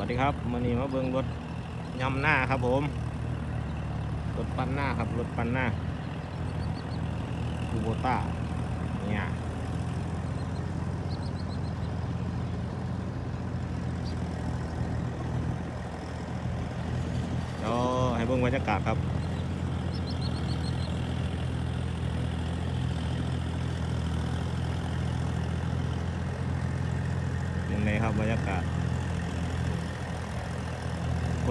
วัสดีครับมื่อนี้มาเบิ่งรถยำหน้าครับผม รถปั้นหน้าครับรถปั้นหน้าคูโบต้าเนี่ยเดี๋ยวให้เบิ่งบรรยากาศครับยังไงครับบรรยากาศ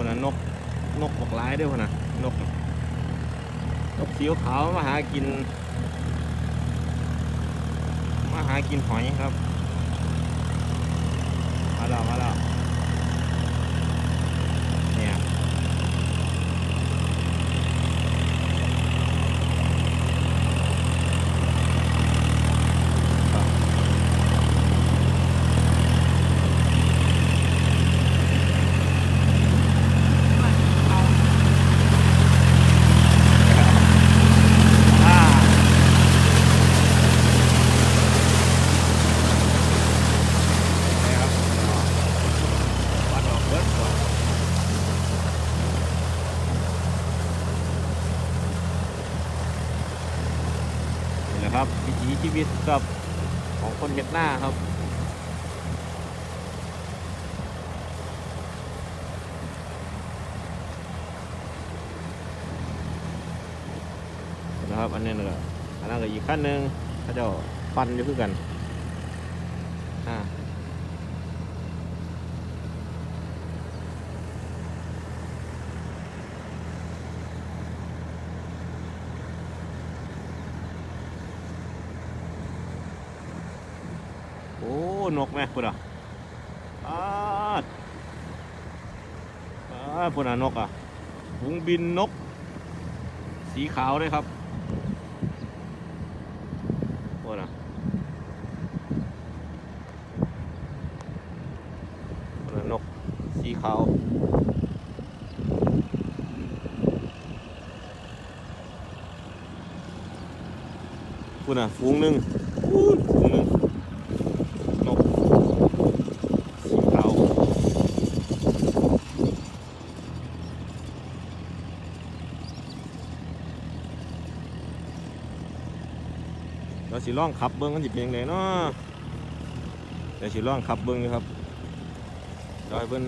คนนะนกนกบอกร้ายด้วยคนนะนก นกสีขาวมาหากิน มาหากินหอยครับมาแล้วมาแล้วเนี่ยอ่านี่ครับวัดดอกเบิร์ดก่อน นะครับวิถีชีวิตกับของคนเห็ดหน้าครับนะครับอันนี้นึงอันนั้นก็อีกขั้นหนึ่งเขาจะฟันอยู่คือกันอ่าโอ้ นกแม่พุ่นอะอ้าดอ้าพุ่นอะนกอะหุงบินนก สีขาวด้วยครับโอ้นอะโอ้นอะนก สีขาวคุณอะฟูงหนึ่งฟูงฟูงหนึ่งนกสีขาว ราสิล่องขับเบิ้งกันสิเป็นยังไงเนาะเดี๋ยวสิล่องขับเบิ้งอยู่ครับดี๋ยเพิ่น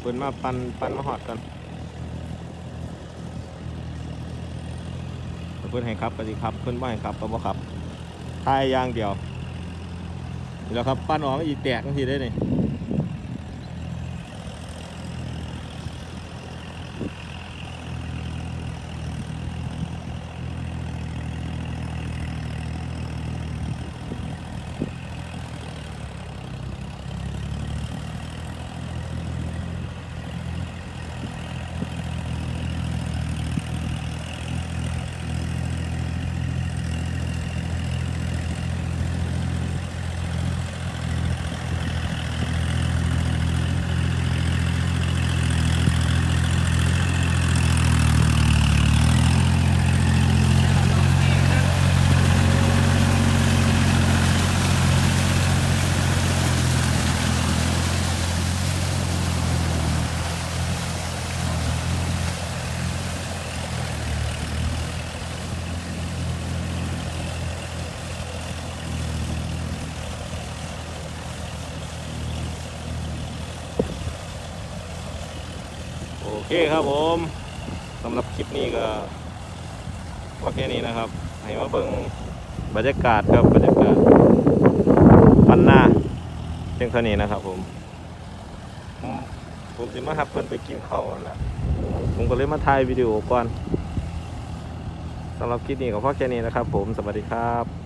เพิ่นมาปันปันมาหอดกันเพิ่นให้ขับก็สิขับเพิ่นบ่ให้ขับก็บ่ขับทายอย่างเดียวนี่แหล้วครับปั้นออกอีแตกจังซี่ได้นี่ โอเคครับผมสำหรับคลิปนี้ก็พอแค่นี้นะครับ ให้มาเบิ่งบรรยากาศครับบรรยากาศปันหน้าเพียงเท่านี้นะครับ ผม ผมสิมาหับเพิ่อนไปกินข้าวแหละผมก็เลยมาถ่ายวิดีโอก่อนสำหรับคลิปนี้ก็พอแค่นี้นะครับ ผมสวัสดีครับ